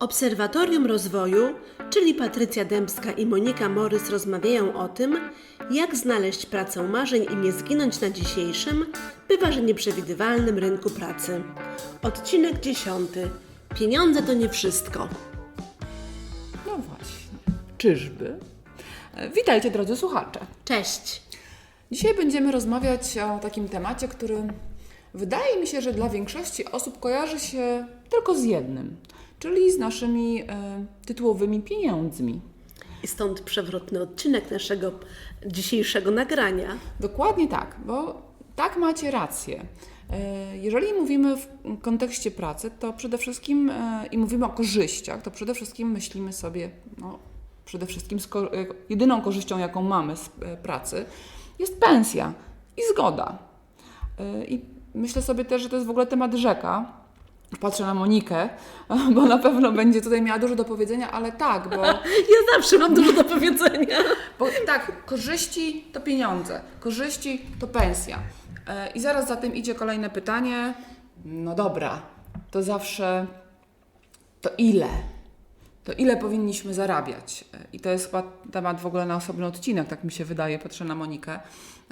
Obserwatorium Rozwoju, czyli Patrycja Dębska i Monika Morys rozmawiają o tym, jak znaleźć pracę marzeń i nie zginąć na dzisiejszym, bywa że nieprzewidywalnym rynku pracy. Odcinek 10. Pieniądze to nie wszystko. No właśnie. Czyżby? Witajcie drodzy słuchacze. Cześć! Dzisiaj będziemy rozmawiać o takim temacie, który wydaje mi się, że dla większości osób kojarzy się tylko z jednym, czyli z naszymi e, tytułowymi pieniędzmi. I stąd przewrotny odcinek naszego dzisiejszego nagrania. Dokładnie tak, bo tak macie rację. E, Jeżeli mówimy w kontekście pracy, to przede wszystkim e, i mówimy o korzyściach, to przede wszystkim myślimy sobie, no, przede wszystkim jedyną korzyścią, jaką mamy z pracy, jest pensja i zgoda. I myślę sobie też, że to jest w ogóle temat rzeka. Patrzę na Monikę, bo na pewno będzie tutaj miała dużo do powiedzenia, ale tak, bo Ja zawsze mam dużo do powiedzenia. bo tak, korzyści to pieniądze, korzyści to pensja. E, I zaraz za tym idzie kolejne pytanie. No dobra, to zawsze to ile? To ile powinniśmy zarabiać? E, I to jest chyba temat w ogóle na osobny odcinek, tak mi się wydaje, patrzę na Monikę,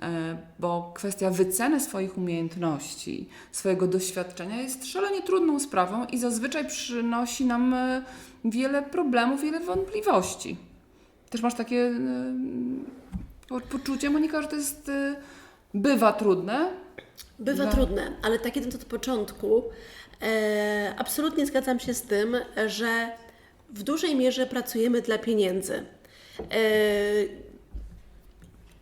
E, bo kwestia wyceny swoich umiejętności, swojego doświadczenia jest szalenie trudną sprawą i zazwyczaj przynosi nam e, wiele problemów, wiele wątpliwości. Też masz takie po- poczucie, Monika, że to jest bywa trudne? Bywa No. trudne, ale tak idąc od początku, absolutnie zgadzam się z tym, że w dużej mierze pracujemy dla pieniędzy. E,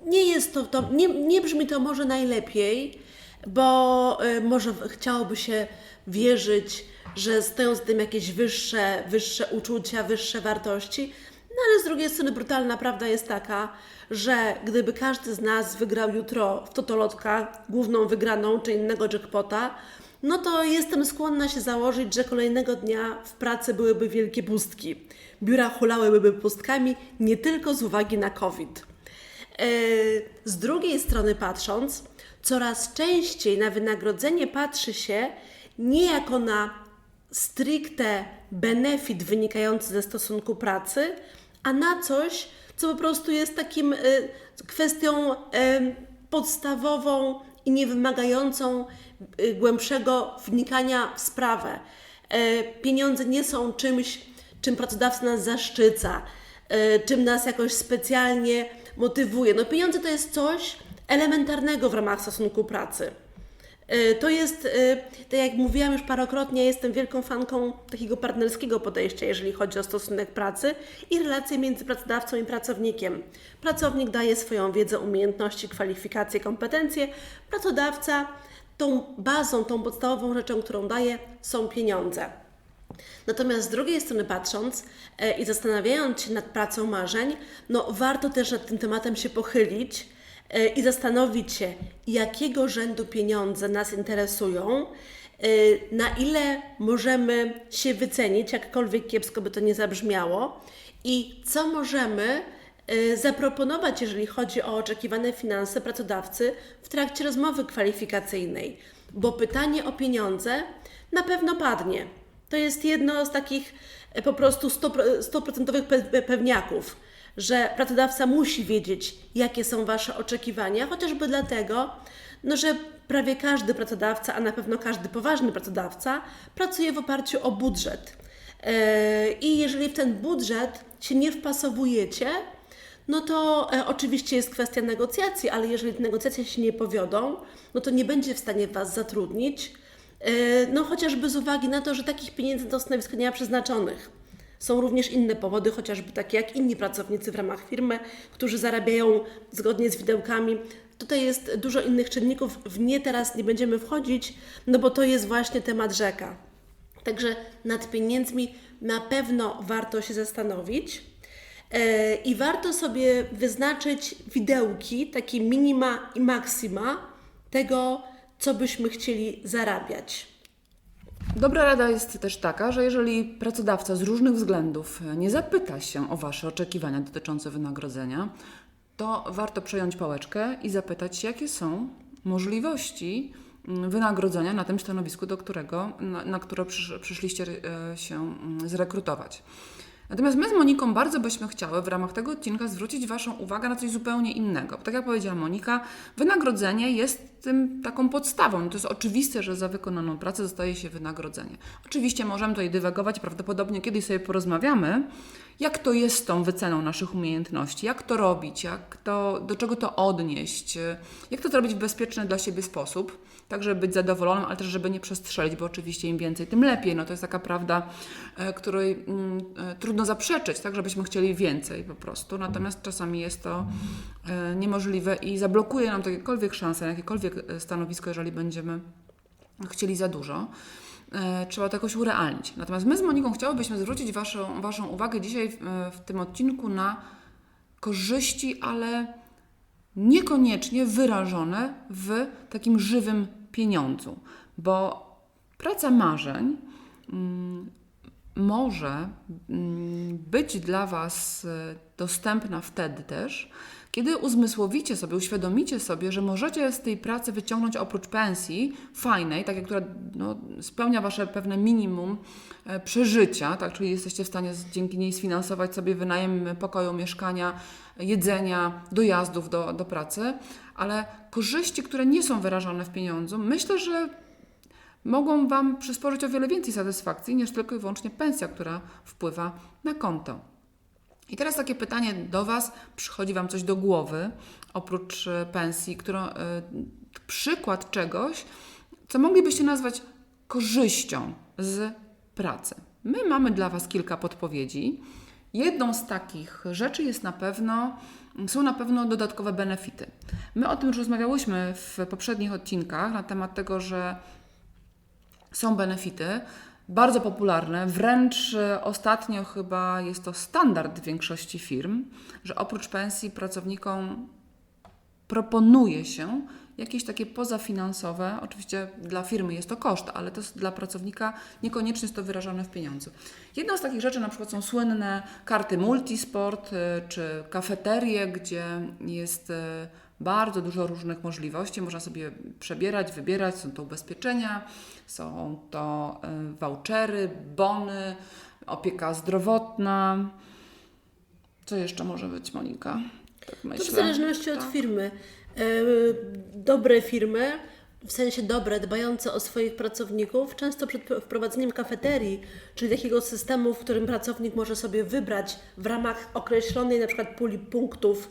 nie jest to, to nie, nie brzmi to może najlepiej, bo e, może chciałoby się wierzyć, że stoją za tym jakieś wyższe, wyższe uczucia, wyższe wartości, no ale z drugiej strony brutalna prawda jest taka, że gdyby każdy z nas wygrał jutro w totolotka główną wygraną czy innego jackpota, no to jestem skłonna się założyć, że kolejnego dnia w pracy byłyby wielkie pustki. Biura hulałyby pustkami nie tylko z uwagi na COVID. E, Z drugiej strony patrząc, coraz częściej na wynagrodzenie patrzy się nie jako na stricte benefit wynikający ze stosunku pracy, a na coś, co po prostu jest takim e, kwestią e, podstawową i niewymagającą głębszego wnikania w sprawę. E, Pieniądze nie są czymś, czym pracodawca nas zaszczyca, e, czym nas jakoś specjalnie motywuje. No pieniądze to jest coś elementarnego w ramach stosunku pracy. E, To jest, tak jak mówiłam już parokrotnie, jestem wielką fanką takiego partnerskiego podejścia, jeżeli chodzi o stosunek pracy i relacje między pracodawcą i pracownikiem. Pracownik daje swoją wiedzę, umiejętności, kwalifikacje, kompetencje. Pracodawca tą bazą, tą podstawową rzeczą, którą daje, są pieniądze. Natomiast z drugiej strony patrząc e, i zastanawiając się nad pracą marzeń, no warto też nad tym tematem się pochylić e, i zastanowić się, jakiego rzędu pieniądze nas interesują, e, na ile możemy się wycenić, jakkolwiek kiepsko by to nie zabrzmiało, i co możemy zaproponować, jeżeli chodzi o oczekiwane finanse pracodawcy w trakcie rozmowy kwalifikacyjnej. Bo pytanie o pieniądze na pewno padnie. To jest jedno z takich e, po prostu 100%, 100% pe- pewniaków, że pracodawca musi wiedzieć, jakie są Wasze oczekiwania, chociażby dlatego, no, że prawie każdy pracodawca, a na pewno każdy poważny pracodawca, pracuje w oparciu o budżet. E, I jeżeli w ten budżet się nie wpasowujecie, no to e, oczywiście jest kwestia negocjacji, ale jeżeli negocjacje się nie powiodą, no to nie będzie w stanie Was zatrudnić, e, no chociażby z uwagi na to, że takich pieniędzy do stanowiska nie ma przeznaczonych. Są również inne powody, chociażby takie jak inni pracownicy w ramach firmy, którzy zarabiają zgodnie z widełkami. Tutaj jest dużo innych czynników, w nie teraz nie będziemy wchodzić, no bo to jest właśnie temat rzeka. Także nad pieniędzmi na pewno warto się zastanowić. E, I warto sobie wyznaczyć widełki, takie minima i maksima tego, co byśmy chcieli zarabiać. Dobra rada jest też taka, że jeżeli pracodawca z różnych względów nie zapyta się o Wasze oczekiwania dotyczące wynagrodzenia, to warto przejąć pałeczkę i zapytać się, jakie są możliwości mm, wynagrodzenia na tym stanowisku, do którego, na, na które przysz, przyszliście e, się mm, zrekrutować. Natomiast my z Moniką bardzo byśmy chciały w ramach tego odcinka zwrócić Waszą uwagę na coś zupełnie innego. Bo tak jak powiedziała Monika, wynagrodzenie jest tym taką podstawą. To jest oczywiste, że za wykonaną pracę dostaje się wynagrodzenie. Oczywiście możemy tutaj dywagować, prawdopodobnie kiedyś sobie porozmawiamy, jak to jest z tą wyceną naszych umiejętności, jak to robić, jak to, do czego to odnieść, jak to zrobić w bezpieczny dla siebie sposób, tak żeby być zadowolonym, ale też żeby nie przestrzelić, bo oczywiście im więcej, tym lepiej. No to jest taka prawda, e, której mm, e, trudno zaprzeczyć, tak żebyśmy chcieli więcej po prostu. Natomiast czasami jest to e, niemożliwe i zablokuje nam jakiekolwiek szanse jakiekolwiek stanowisko, jeżeli będziemy chcieli za dużo. Trzeba to jakoś urealnić. Natomiast my z Moniką chciałybyśmy zwrócić Waszą, waszą uwagę dzisiaj w, w tym odcinku na korzyści, ale niekoniecznie wyrażone w takim żywym pieniądzu, bo praca marzeń mm, może mm, być dla Was e, dostępna wtedy też, kiedy uzmysłowicie sobie, uświadomicie sobie, że możecie z tej pracy wyciągnąć oprócz pensji fajnej, takiej, która no, spełnia Wasze pewne minimum e, przeżycia, tak, czyli jesteście w stanie dzięki niej sfinansować sobie wynajem pokoju, mieszkania, jedzenia, dojazdów do, do pracy, ale korzyści, które nie są wyrażone w pieniądzu, myślę, że mogą Wam przysporzyć o wiele więcej satysfakcji niż tylko i wyłącznie pensja, która wpływa na konto. I teraz takie pytanie do Was, przychodzi Wam coś do głowy, oprócz e, pensji, którą, y, przykład czegoś, co moglibyście nazwać korzyścią z pracy. My mamy dla Was kilka podpowiedzi. Jedną z takich rzeczy jest na pewno, są na pewno dodatkowe benefity. My o tym już rozmawiałyśmy w poprzednich odcinkach na temat tego, że są benefity, bardzo popularne, wręcz e, ostatnio chyba jest to standard w większości firm, że oprócz pensji pracownikom proponuje się jakieś takie pozafinansowe, oczywiście dla firmy jest to koszt, ale to jest dla pracownika niekoniecznie jest to wyrażone w pieniądzu. Jedną z takich rzeczy na przykład są słynne karty multisport y, czy kafeterie, gdzie jest y, bardzo dużo różnych możliwości. Można sobie przebierać, wybierać, są to ubezpieczenia, są to y, vouchery, bony, opieka zdrowotna. Co jeszcze może być, Monika? Tak To w zależności od Tak. firmy. E, Dobre firmy, w sensie dobre, dbające o swoich pracowników, często przed wprowadzeniem kafeterii, czyli takiego systemu, w którym pracownik może sobie wybrać w ramach określonej na przykład puli punktów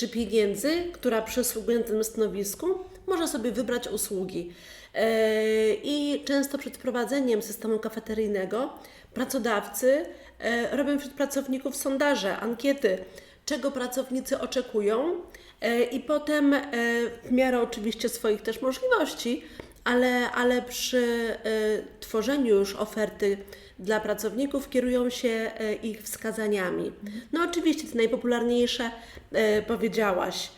czy pieniędzy, która przysługuje na tym stanowisku, może sobie wybrać usługi. E, I często przed wprowadzeniem systemu kafeteryjnego pracodawcy e, robią wśród pracowników sondaże, ankiety, czego pracownicy oczekują e, i potem w miarę oczywiście swoich też możliwości, ale, ale przy e, tworzeniu już oferty dla pracowników kierują się e, ich wskazaniami. No oczywiście te najpopularniejsze e, powiedziałaś.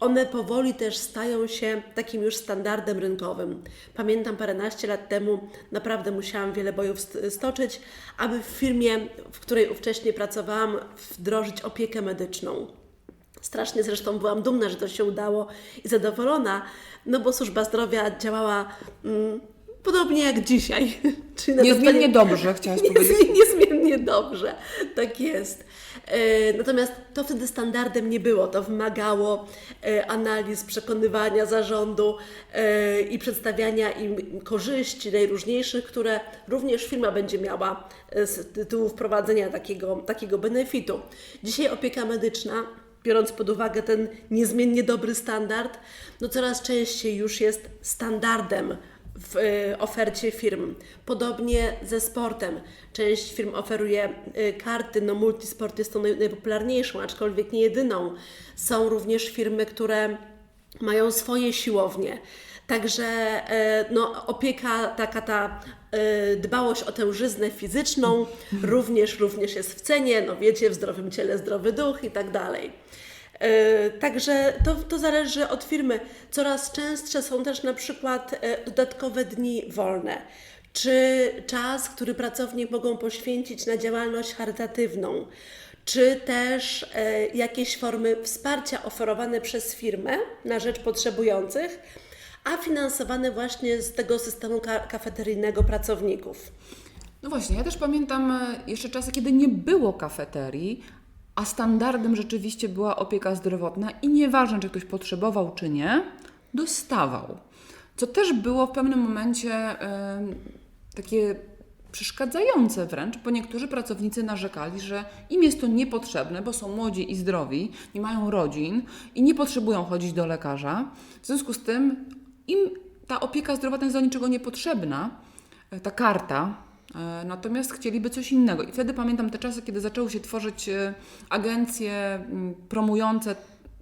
One powoli też stają się takim już standardem rynkowym. Pamiętam paręnaście lat temu naprawdę musiałam wiele bojów st- stoczyć, aby w firmie, w której wcześniej pracowałam, wdrożyć opiekę medyczną. Strasznie zresztą byłam dumna, że to się udało i zadowolona, no bo służba zdrowia działała mm, podobnie jak dzisiaj. Czyli Niezmiennie zasadzie- dobrze, chciałaś powiedzieć. Niezmiennie, niezmiennie dobrze, tak jest. E, Natomiast to wtedy standardem nie było. To wymagało e, analiz, przekonywania zarządu e, i przedstawiania im korzyści najróżniejszych, które również firma będzie miała z tytułu wprowadzenia takiego, takiego benefitu. Dzisiaj opieka medyczna biorąc pod uwagę ten niezmiennie dobry standard, no coraz częściej już jest standardem w y, ofercie firm. Podobnie ze sportem. Część firm oferuje y, karty, no multisport jest tą naj, najpopularniejszą, aczkolwiek nie jedyną. Są również firmy, które mają swoje siłownie. Także e, no, opieka, taka ta e, dbałość o tę żyznę fizyczną również, również jest w cenie. No wiecie, w zdrowym ciele zdrowy duch i tak dalej. E, Także to, to zależy od firmy. Coraz częstsze są też na przykład dodatkowe dni wolne, czy czas, który pracownik mogą poświęcić na działalność charytatywną, czy też jakieś formy wsparcia oferowane przez firmę na rzecz potrzebujących, a finansowane właśnie z tego systemu ka- kafeteryjnego pracowników. No właśnie, ja też pamiętam e, jeszcze czasy, kiedy nie było kafeterii, a standardem rzeczywiście była opieka zdrowotna i nieważne, czy ktoś potrzebował, czy nie, dostawał. Co też było w pewnym momencie e, takie przeszkadzające wręcz, bo niektórzy pracownicy narzekali, że im jest to niepotrzebne, bo są młodzi i zdrowi, nie mają rodzin i nie potrzebują chodzić do lekarza. W związku z tym im ta opieka zdrowotna jest do niczego niepotrzebna, e, ta karta, e, natomiast chcieliby coś innego. I wtedy pamiętam te czasy, kiedy zaczęły się tworzyć e, agencje mm, promujące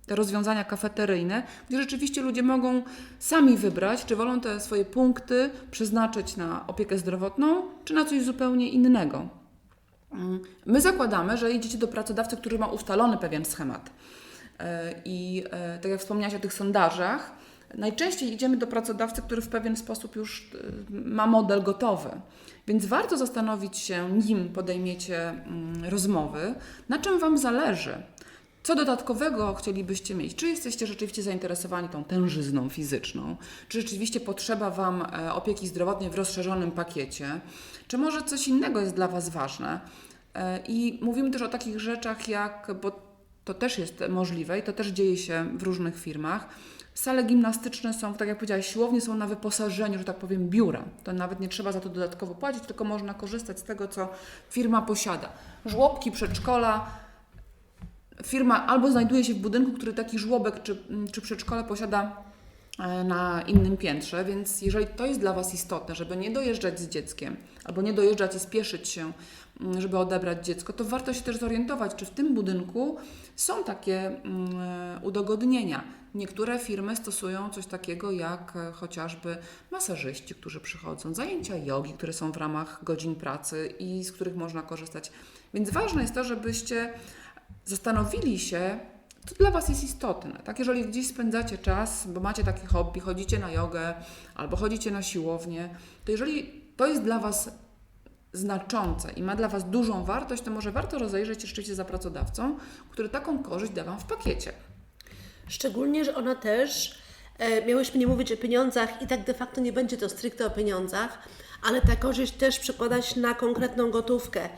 te rozwiązania kafeteryjne, gdzie rzeczywiście ludzie mogą sami wybrać, czy wolą te swoje punkty przeznaczyć na opiekę zdrowotną, czy na coś zupełnie innego. Mm, My zakładamy, że idziecie do pracodawcy, który ma ustalony pewien schemat. I tak jak wspomniałaś o tych sondażach, najczęściej idziemy do pracodawcy, który w pewien sposób już e, ma model gotowy. Więc warto zastanowić się, nim podejmiecie mm, rozmowy, na czym Wam zależy. Co dodatkowego chcielibyście mieć? Czy jesteście rzeczywiście zainteresowani tą tężyzną fizyczną? Czy rzeczywiście potrzeba Wam e, opieki zdrowotnej w rozszerzonym pakiecie? Czy może coś innego jest dla Was ważne? E, I mówimy też o takich rzeczach jak, bo to też jest możliwe i to też dzieje się w różnych firmach. Sale gimnastyczne są, tak jak powiedziałaś, siłownie są na wyposażeniu, że tak powiem, biura. To nawet nie trzeba za to dodatkowo płacić, tylko można korzystać z tego, co firma posiada. Żłobki, przedszkola, firma albo znajduje się w budynku, który taki żłobek czy, czy przedszkole posiada e, na innym piętrze, więc jeżeli to jest dla Was istotne, żeby nie dojeżdżać z dzieckiem, albo nie dojeżdżać i spieszyć się, mm, żeby odebrać dziecko, to warto się też zorientować, czy w tym budynku są takie mm, udogodnienia. Niektóre firmy stosują coś takiego jak e, chociażby masażyści, którzy przychodzą, zajęcia jogi, które są w ramach godzin pracy i z których można korzystać. Więc ważne jest to, żebyście zastanowili się, co dla Was jest istotne. Tak? Jeżeli gdzieś spędzacie czas, bo macie takie hobby, chodzicie na jogę albo chodzicie na siłownię, to jeżeli to jest dla Was znaczące i ma dla Was dużą wartość, to może warto rozejrzeć się rzeczywiście za pracodawcą, który taką korzyść da Wam w pakiecie. Szczególnie, że ona też, e, miałyśmy nie mówić o pieniądzach i tak de facto nie będzie to stricte o pieniądzach, ale ta korzyść też przekłada się na konkretną gotówkę.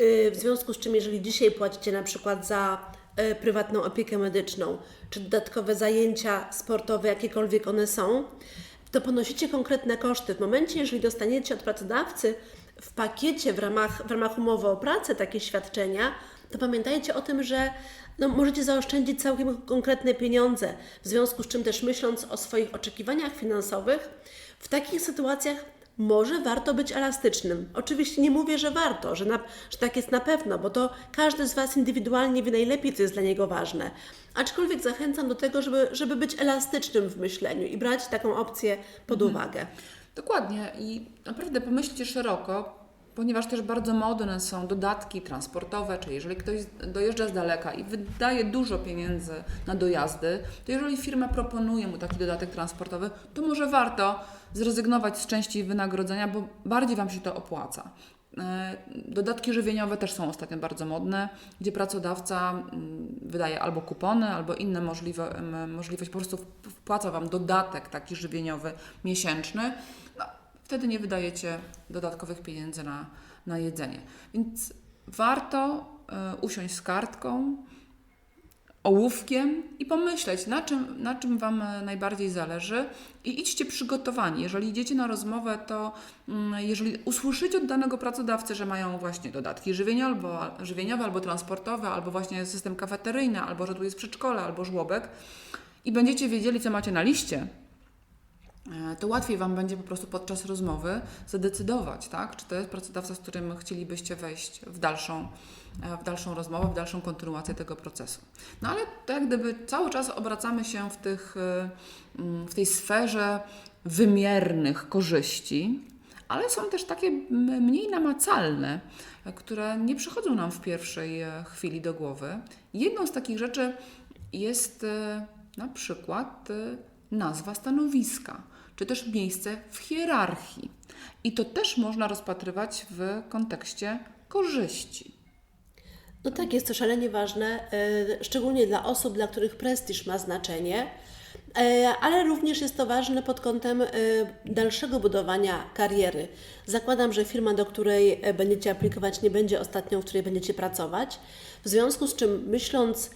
Y, W związku z czym, jeżeli dzisiaj płacicie na przykład za e, prywatną opiekę medyczną, czy dodatkowe zajęcia sportowe, jakiekolwiek one są, to ponosicie konkretne koszty. W momencie, jeżeli dostaniecie od pracodawcy w pakiecie w ramach, w ramach umowy o pracę takie świadczenia, to pamiętajcie o tym, że no, możecie zaoszczędzić całkiem konkretne pieniądze. W związku z czym też myśląc o swoich oczekiwaniach finansowych, w takich sytuacjach może warto być elastycznym. Oczywiście nie mówię, że warto, że, na, że tak jest na pewno, bo to każdy z Was indywidualnie wie najlepiej, co jest dla niego ważne. Aczkolwiek zachęcam do tego, żeby, żeby być elastycznym w myśleniu i brać taką opcję pod uwagę. Dokładnie i naprawdę pomyślcie szeroko, ponieważ też bardzo modne są dodatki transportowe, czy jeżeli ktoś dojeżdża z daleka i wydaje dużo pieniędzy na dojazdy, to jeżeli firma proponuje mu taki dodatek transportowy, to może warto zrezygnować z części wynagrodzenia, bo bardziej Wam się to opłaca. E, Dodatki żywieniowe też są ostatnio bardzo modne, gdzie pracodawca mm, wydaje albo kupony, albo inne możliwe, możliwość, po prostu wpłaca Wam dodatek taki żywieniowy miesięczny. Wtedy nie wydajecie dodatkowych pieniędzy na, na jedzenie. Więc warto e, usiąść z kartką, ołówkiem i pomyśleć, na czym, na czym Wam e, najbardziej zależy i idźcie przygotowani. Jeżeli idziecie na rozmowę, to mm, jeżeli usłyszycie od danego pracodawcy, że mają właśnie dodatki żywieniowe albo, żywieniowe, albo transportowe, albo właśnie system kafeteryjny, albo że tu jest przedszkole, albo żłobek i będziecie wiedzieli, co macie na liście, to łatwiej Wam będzie po prostu podczas rozmowy zadecydować, tak? czy to jest pracodawca, z którym chcielibyście wejść w dalszą, e, w dalszą rozmowę, w dalszą kontynuację tego procesu. No ale to jak gdyby cały czas obracamy się w, tych, e, mm, w tej sferze wymiernych korzyści, ale są też takie mniej namacalne, e, które nie przychodzą nam w pierwszej e, chwili do głowy. Jedną z takich rzeczy jest e, na przykład e, nazwa stanowiska, czy też miejsce w hierarchii. I to też można rozpatrywać w kontekście korzyści. No tak, jest to szalenie ważne, e, szczególnie dla osób, dla których prestiż ma znaczenie. E, ale również jest to ważne pod kątem e, dalszego budowania kariery. Zakładam, że firma, do której będziecie aplikować, nie będzie ostatnią, w której będziecie pracować. W związku z czym, myśląc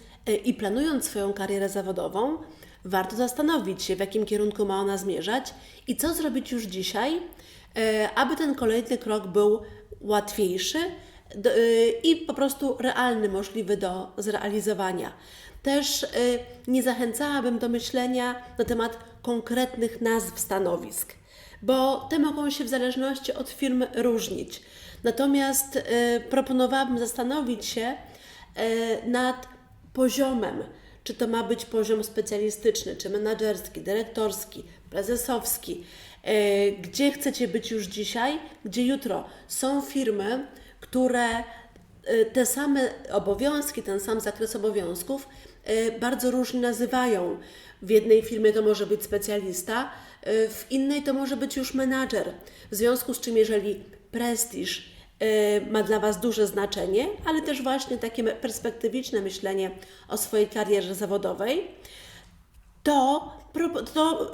i planując swoją karierę zawodową, warto zastanowić się, w jakim kierunku ma ona zmierzać i co zrobić już dzisiaj, e, aby ten kolejny krok był łatwiejszy y, i po prostu realny, możliwy do zrealizowania. Też y, nie zachęcałabym do myślenia na temat konkretnych nazw stanowisk, bo te mogą się w zależności od firmy różnić. Natomiast proponowałabym zastanowić się nad poziomem, czy to ma być poziom specjalistyczny, czy menedżerski, dyrektorski, prezesowski, e, gdzie chcecie być już dzisiaj, gdzie jutro. Są firmy, które e, te same obowiązki, ten sam zakres obowiązków e, bardzo różnie nazywają. W jednej firmie to może być specjalista, w innej to może być już menadżer. W związku z czym, jeżeli prestiż ma dla Was duże znaczenie, ale też właśnie takie perspektywiczne myślenie o swojej karierze zawodowej, to, to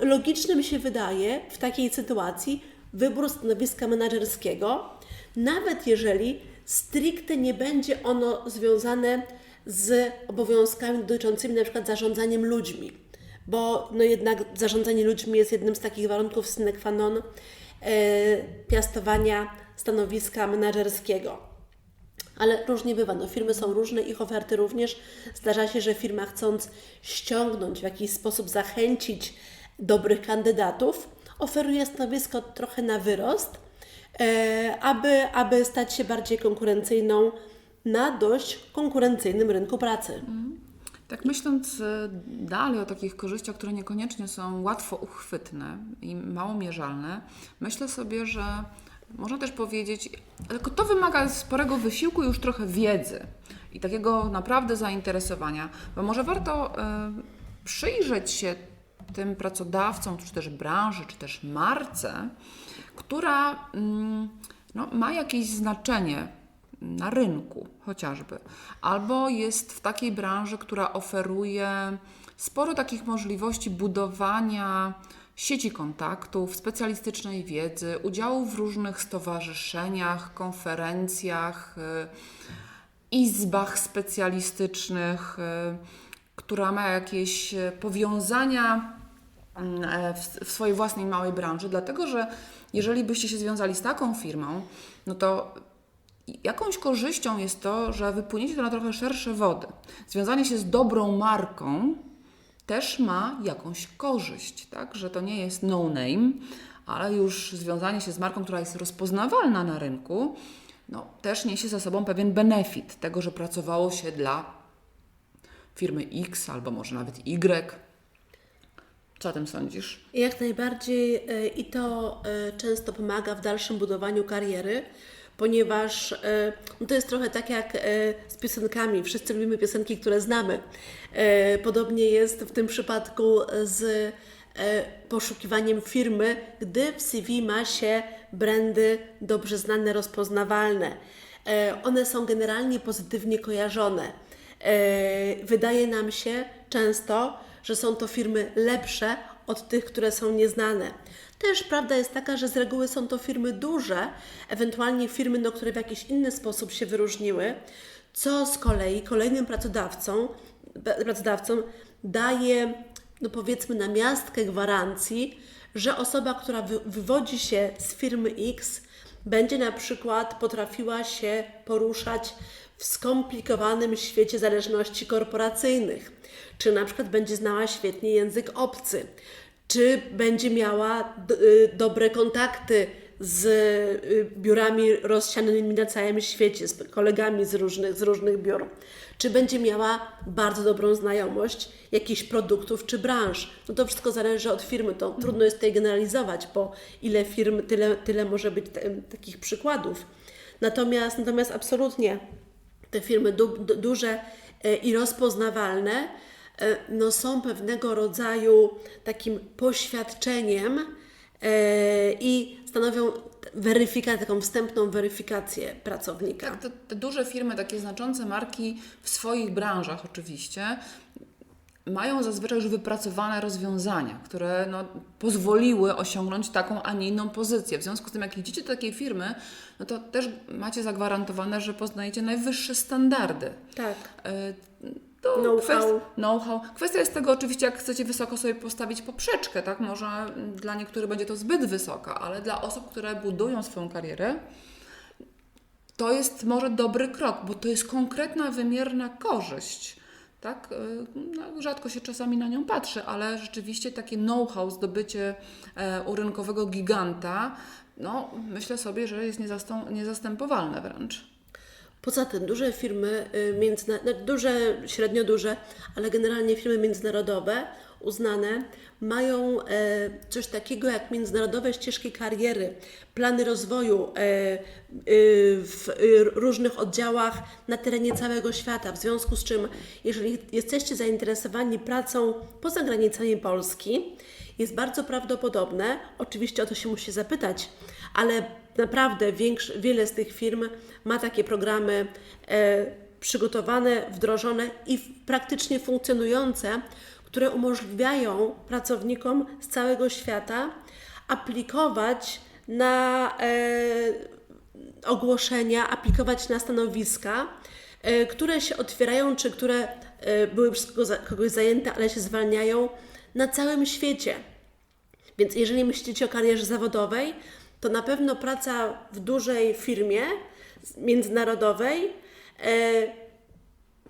mi się wydaje w takiej sytuacji wybór stanowiska menedżerskiego, nawet jeżeli stricte nie będzie ono związane z obowiązkami dotyczącymi na przykład zarządzaniem ludźmi, bo no jednak zarządzanie ludźmi jest jednym z takich warunków sine qua non e, piastowania stanowiska menedżerskiego. Ale różnie bywa. No, firmy są różne, ich oferty również. Zdarza się, że firma chcąc ściągnąć, w jakiś sposób zachęcić dobrych kandydatów, oferuje stanowisko trochę na wyrost, e, aby, aby stać się bardziej konkurencyjną na dość konkurencyjnym rynku pracy. Tak myśląc e, dalej o takich korzyściach, które niekoniecznie są łatwo uchwytne i mało mierzalne, myślę sobie, że można też powiedzieć, tylko to wymaga sporego wysiłku i już trochę wiedzy i takiego naprawdę zainteresowania, bo może warto e, przyjrzeć się tym pracodawcom, czy też branży, czy też marce, która mm, no, ma jakieś znaczenie na rynku chociażby, albo jest w takiej branży, która oferuje sporo takich możliwości budowania sieci kontaktów, specjalistycznej wiedzy, udziału w różnych stowarzyszeniach, konferencjach, y, izbach specjalistycznych, y, która ma jakieś powiązania mm, w swojej własnej małej branży, dlatego że jeżeli byście się związali z taką firmą, no to jakąś korzyścią jest to, że wypłyniecie to na trochę szersze wody. Związanie się z dobrą marką też ma jakąś korzyść, tak? Że to nie jest no name, ale już związanie się z marką, która jest rozpoznawalna na rynku, no, też niesie za sobą pewien benefit tego, że pracowało się dla firmy X albo może nawet Y. Co o tym sądzisz? Jak najbardziej e, i to e, często pomaga w dalszym budowaniu kariery, ponieważ e, no to jest trochę tak jak e, z piosenkami. Wszyscy lubimy piosenki, które znamy. E, Podobnie jest w tym przypadku z poszukiwaniem firmy, gdy w CV ma się brandy dobrze znane, rozpoznawalne. One są generalnie pozytywnie kojarzone. Wydaje nam się często, że są to firmy lepsze od tych, które są nieznane. Też prawda jest taka, że z reguły są to firmy duże, ewentualnie firmy, no, które w jakiś inny sposób się wyróżniły, co z kolei kolejnym pracodawcom, pracodawcom daje, no powiedzmy, namiastkę gwarancji, że osoba, która wy, wywodzi się z firmy X, będzie na przykład potrafiła się poruszać w skomplikowanym świecie zależności korporacyjnych, czy na przykład będzie znała świetnie język obcy, czy będzie miała y, dobre kontakty z y, biurami rozsianymi na całym świecie, z kolegami z różnych, z różnych biur, czy będzie miała bardzo dobrą znajomość jakichś produktów czy branż. No to wszystko zależy od firmy, to trudno jest tutaj generalizować, bo ile firm, tyle, tyle może być takich przykładów. Natomiast, natomiast absolutnie te firmy du, du, duże e, i rozpoznawalne no, są pewnego rodzaju takim poświadczeniem e, i stanowią weryfikację, taką wstępną weryfikację pracownika. Te, te duże firmy, takie znaczące marki w swoich branżach oczywiście, mają zazwyczaj już wypracowane rozwiązania, które no, pozwoliły osiągnąć taką, a nie inną pozycję. W związku z tym, jak idziecie do takiej firmy, no to też macie zagwarantowane, że poznajecie najwyższe standardy. Tak. E, Know-how. kwest- know-how. Kwestia jest tego oczywiście, jak chcecie wysoko sobie postawić poprzeczkę, tak? Może dla niektórych będzie to zbyt wysoka, ale dla osób, które budują swoją karierę, to jest może dobry krok, bo to jest konkretna, wymierna korzyść. Tak? Y, No, rzadko się czasami na nią patrzy, ale rzeczywiście takie know-how, zdobycie e, u rynkowego giganta, no, myślę sobie, że jest niezastą- niezastępowalne wręcz. Poza tym duże firmy, y, no, duże, średnio duże, ale generalnie firmy międzynarodowe uznane mają e, coś takiego jak międzynarodowe ścieżki kariery, plany rozwoju e, y, w y, różnych oddziałach na terenie całego świata. W związku z czym, jeżeli jesteście zainteresowani pracą poza granicami Polski, jest bardzo prawdopodobne, oczywiście o to się musi zapytać, ale naprawdę większy, wiele z tych firm ma takie programy e, przygotowane, wdrożone i praktycznie funkcjonujące, które umożliwiają pracownikom z całego świata aplikować na e, ogłoszenia, aplikować na stanowiska, e, które się otwierają, czy które e, były przez kogo- kogoś zajęte, ale się zwalniają na całym świecie. Więc jeżeli myślicie o karierze zawodowej, to na pewno praca w dużej firmie międzynarodowej e,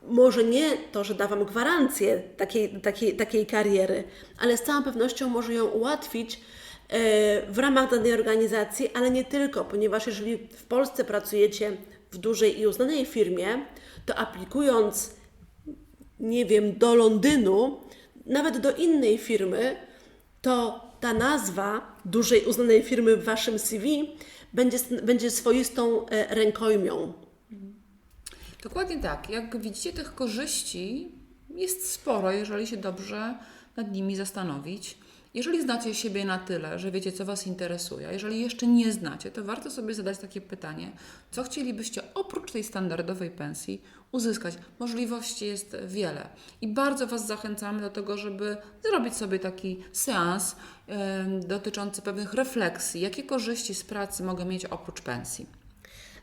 może nie to, że da Wam gwarancję takiej, takiej, takiej kariery, ale z całą pewnością może ją ułatwić e, w ramach danej organizacji, ale nie tylko, ponieważ jeżeli w Polsce pracujecie w dużej i uznanej firmie, to aplikując nie wiem, do Londynu, nawet do innej firmy, to ta nazwa dużej uznanej firmy w Waszym CV będzie, będzie swoistą e, rękojmią. Dokładnie tak. Jak widzicie, tych korzyści jest sporo, jeżeli się dobrze nad nimi zastanowić. Jeżeli znacie siebie na tyle, że wiecie, co Was interesuje, jeżeli jeszcze nie znacie, to warto sobie zadać takie pytanie, co chcielibyście oprócz tej standardowej pensji uzyskać. Możliwości jest wiele i bardzo Was zachęcamy do tego, żeby zrobić sobie taki seans em, dotyczący pewnych refleksji, jakie korzyści z pracy mogę mieć oprócz pensji.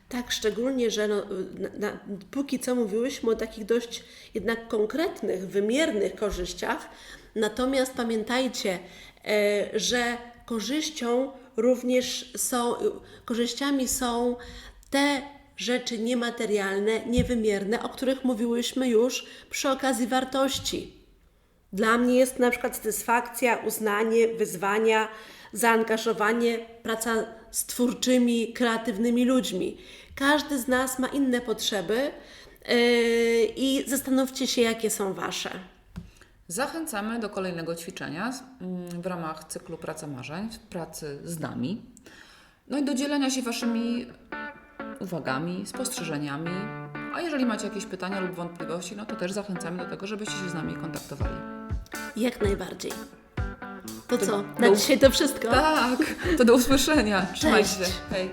Tak, szczególnie, że no, na, na, póki co mówiłyśmy o takich dość jednak konkretnych, wymiernych korzyściach, natomiast pamiętajcie, e, że korzyścią również są, korzyściami są te rzeczy niematerialne, niewymierne, o których mówiłyśmy już przy okazji wartości. Dla mnie jest na przykład satysfakcja, uznanie, wyzwania, zaangażowanie, praca z twórczymi, kreatywnymi ludźmi. Każdy z nas ma inne potrzeby yy, i zastanówcie się, jakie są Wasze. Zachęcamy do kolejnego ćwiczenia mm, w ramach cyklu Praca Marzeń, pracy z nami. No i do dzielenia się Waszymi uwagami, spostrzeżeniami. A jeżeli macie jakieś pytania lub wątpliwości, no to też zachęcamy do tego, żebyście się z nami kontaktowali. Jak najbardziej. To co? do- Na dzisiaj to wszystko. Tak, to do usłyszenia. Trzymajcie Cześć. się. Hej.